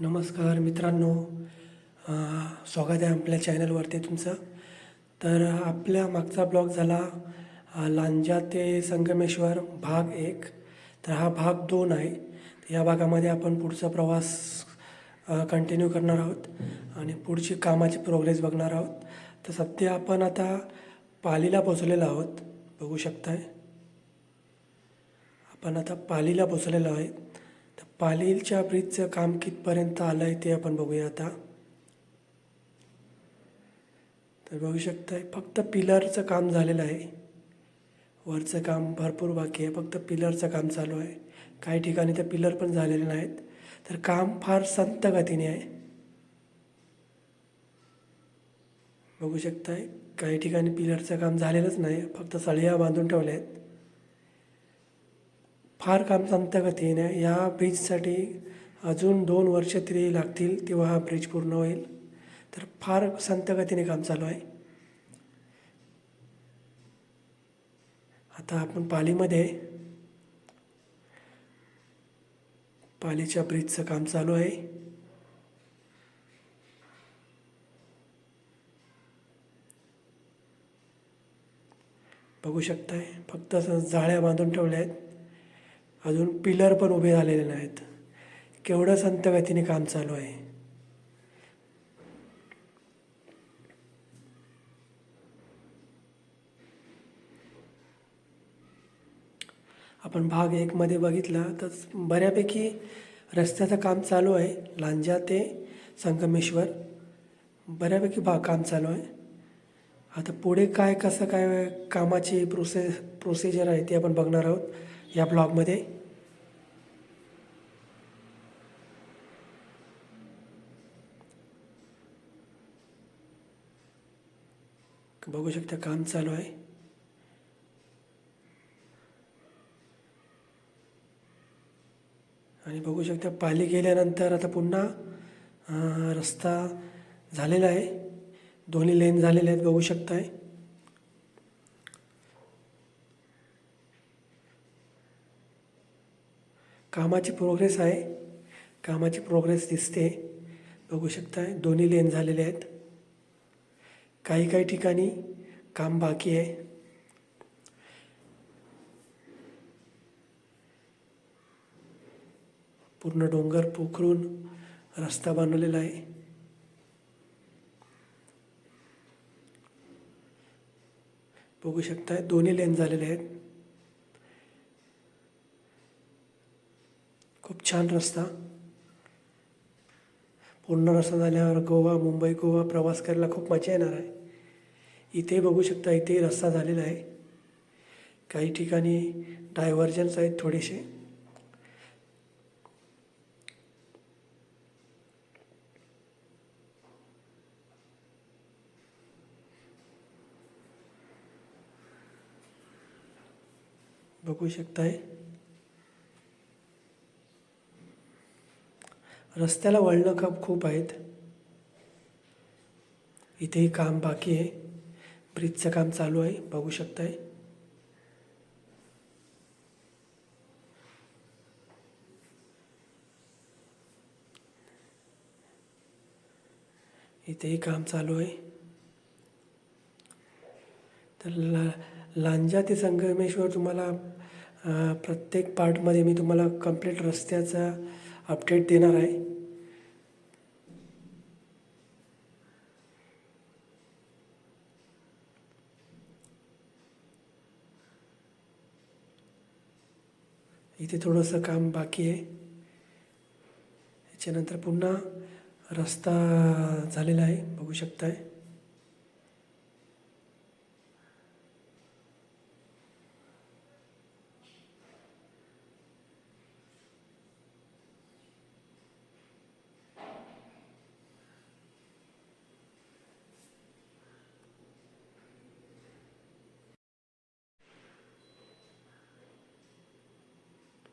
नमस्कार मित्रांनो. स्वागत आहे आपल्या चॅनलवरती तुमचं. तर आपल्या मागचा ब्लॉग झाला लांजा ते संगमेश्वर भाग एक. तर हा भाग दोन आहे. या भागामध्ये आपण पुढचा प्रवास कंटिन्यू करणार आहोत आणि पुढची कामाची प्रोग्रेस बघणार आहोत. तर सध्या आपण आता पालीला पोचलेलो आहोत. बघू शकताय. आपण आता पालीला पोचलेलो आहे. पालीलच्या ब्रिजचं काम कितपर्यंत आलं आहे ते आपण बघूया आता. तर बघू शकताय फक्त पिलरचं काम झालेलं आहे. वरचं काम भरपूर बाकी आहे फक्त पिलरचं काम चालू आहे. काही ठिकाणी तर पिलर पण झालेले नाहीत. तर काम फार संत गतीने आहे. बघू शकताय काही ठिकाणी पिलरचं काम झालेलंच नाही फक्त सळिया बांधून ठेवल्या आहेत फार काम संत गतीने या ब्रिजसाठी अजून दोन वर्ष तरी लागतील तेव्हा हा ब्रिज पूर्ण होईल. तर फार संतगतीने काम चालू आहे. आता आपण पालीमध्ये पालीच्या ब्रिजचं काम चालू आहे. बघू शकताय फक्त असं जाळ्या बांधून ठेवल्या आहेत. अजून पिलर पण उभे झालेले नाहीत. केवढं संत गतीने काम चालू आहे. आपण भाग एकमध्ये बघितला तर बऱ्यापैकी रस्त्याचं काम चालू आहे. लांजा ते संगमेश्वर. बऱ्यापैकी भाग काम चालू आहे. आता पुढे काय कसं काय कामाची प्रोसे प्रोसिजर आहे ते आपण बघणार आहोत. या ब्लॉगमध्ये. बघू शकता काम चालू आहे. आणि बघू शकता पाली गेल्यानंतर आता पुन्हा रस्ता झालेला आहे. दोन्ही लेन झालेले आहेत बघू शकताय. कामाची प्रोग्रेस आहे. कामाची प्रोग्रेस दिसते. बघू शकताय दोन्ही लेन झालेले आहेत. काही काही ठिकाणी काम बाकी आहे. पूर्ण डोंगर पोखरून रस्ता बनवलेला आहे. बघू शकताय दोन्ही लेन झालेले आहेत. खूप छान रस्ता. पूर्ण रस्ता झाल्यावर गोवा मुंबई गोवा प्रवास करायला खूप मजा येणार आहे. इथे बघू शकता इथे रस्ता झालेला आहे. काही ठिकाणी डायव्हर्जन्स आहेत थोडेसे. बघू शकताय. रस्त्याला वळणं का खूप आहेत? इथेही काम बाकी आहे. ब्रिजचं काम चालू आहे. बघू शकताय. इथेही काम चालू आहे. तर ला लांजा ते संगमेश्वर तुम्हाला प्रत्येक पार्टमध्ये मी तुम्हाला कंप्लीट रस्त्याचा अपडेट देणार आहे. इथे थोडंसं काम बाकी आहे. त्याच्यानंतर पुन्हा रस्ता झालेला आहे बघू शकताय.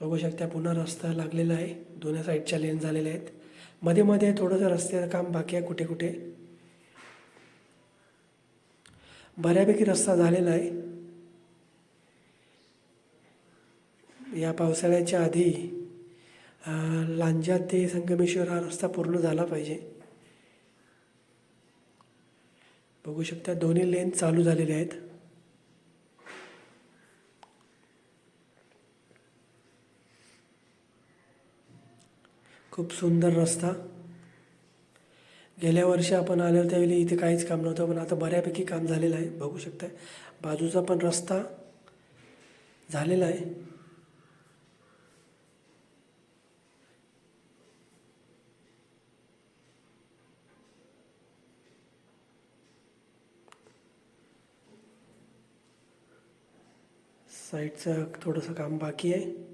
बघू शकता पुन्हा रस्ता लागलेला आहे. दोन्ही साईडच्या लेन झालेल्या आहेत. मध्ये मध्ये थोडंसं रस्त्याचं काम बाकी आहे कुठे कुठे. बऱ्यापैकी रस्ता झालेला आहे. या पावसाळ्याच्या आधी लांजा ते संगमेश्वर हा रस्ता पूर्ण झाला पाहिजे. बघू शकता दोन्ही लेन चालू झालेले आहेत. खूप सुंदर रस्ता. गेल्या वर्षी आपण आलेलो त्यावेळी इथे काहीच काम नव्हतं पण आता बऱ्यापैकी काम झालेलं आहे बघू शकता बाजूचा पण रस्ता झालेला आहे. साईडचं थोडंसं काम बाकी आहे.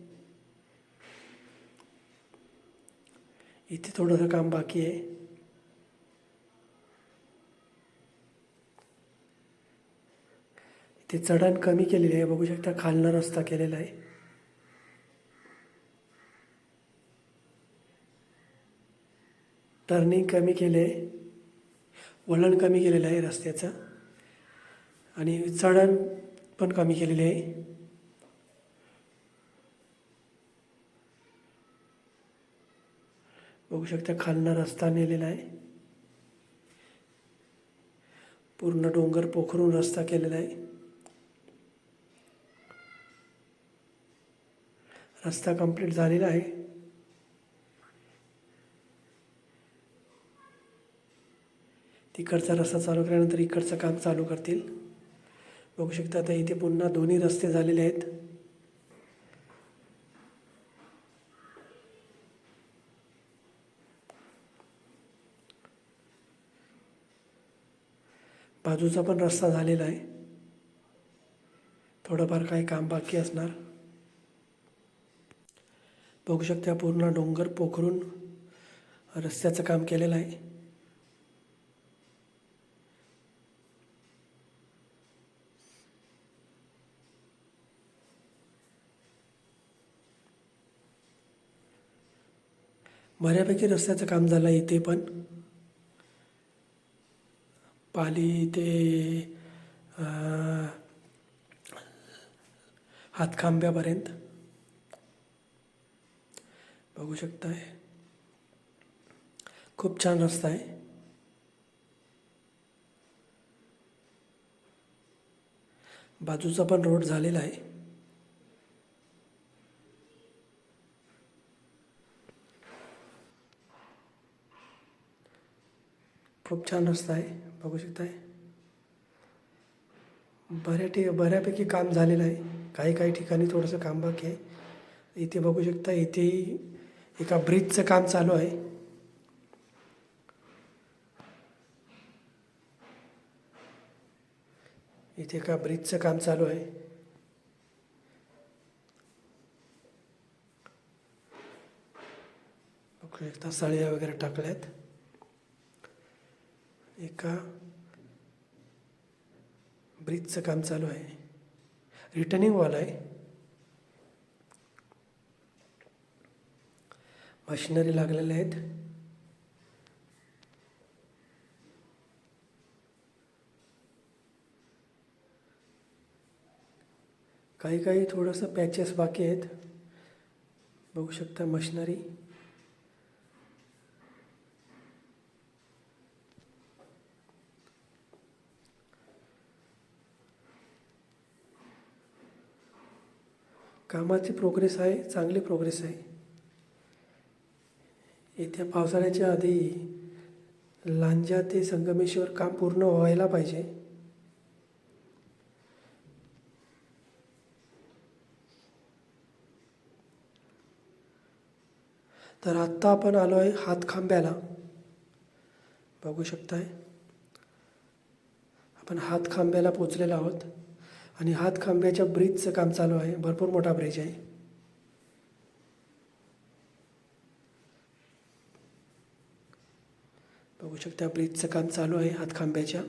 इथे थोडंसं काम बाकी आहे. इथे चढण कमी केलेली आहे. बघू शकता खालनं रस्ता केलेला आहे. टर्निंग कमी केले. आहे वळण कमी केलेलं आहे रस्त्याचं. आणि चढण पण कमी केलेली आहे. बघू शकता खालना रस्ता नेलेला आहे. पूर्ण डोंगर पोखरून रस्ता केलेला आहे. रस्ता कंप्लीट झालेला आहे. तिकडचा रस्ता चालू केल्यानंतर इकडचं काम चालू करतील. बघू शकता आता इथे पुन्हा दोन्ही रस्ते झालेले आहेत. बाजूचा पण रस्ता झालेला आहे. थोडंफार काही काम बाकी असणार. बघू शकता पूर्ण डोंगर पोखरून रस्त्याचं काम केलेलं आहे. बऱ्यापैकी रस्त्याचं काम झालं आहे इथे पण. पाली ते हातखांब्यापर्यंत. बघू शकताय. खूप छान रस्ता आहे. बाजूचा पण रोड झालेला आहे. खूप छान रस्ता आहे. बघू शकताय. बऱ्या ठिक बऱ्यापैकी काम झालेलं आहे. काही काही ठिकाणी थोडंसं काम बाकी आहे. इथे बघू शकता इथेही एका ब्रिजचं काम चालू आहे. इथे एका ब्रिजचं काम चालू आहे. बघू शकता सळ्या वगैरे टाकल्यात. एका ब्रिजचं काम चालू आहे. रिटर्निंग वॉल आहे. मशिनरी लागलेल्या आहेत. काही काही थोडंसं पॅचेस बाकी आहेत. बघू शकता मशिनरी. कामाची प्रोग्रेस आहे चांगली प्रोग्रेस आहे. येत्या पावसाळ्याच्या आधी लांजा ते संगमेश्वर काम पूर्ण व्हायला पाहिजे. तर आत्ता आपण आलो आहे हातखांब्याला. बघू शकताय. आपण हातखांब्याला पोचलेलो आहोत. आणि हातखांब्याच्या ब्रिजचं काम चालू आहे. भरपूर मोठा ब्रिज आहे. बघू शकता ब्रिजचं काम चालू आहे हातखांब्याच्या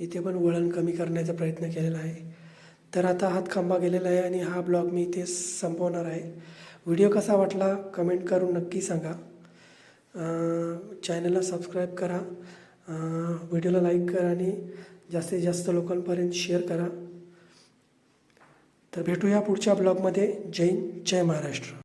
इथे पण वळण कमी करण्याचा प्रयत्न केलेला आहे. तर आता हातखांबा गेलेला आहे आणि हा ब्लॉग मी इथे संपवणार आहे. व्हिडिओ कसा वाटला कमेंट करून नक्की सांगा. चॅनलला सबस्क्राईब करा. व्हिडिओला लाईक करा आणि जास्तीत जास्त लोकांपर्यंत शेअर करा. तर भेटूया पुढच्या ब्लॉगमध्ये जय हिंद, जय महाराष्ट्र.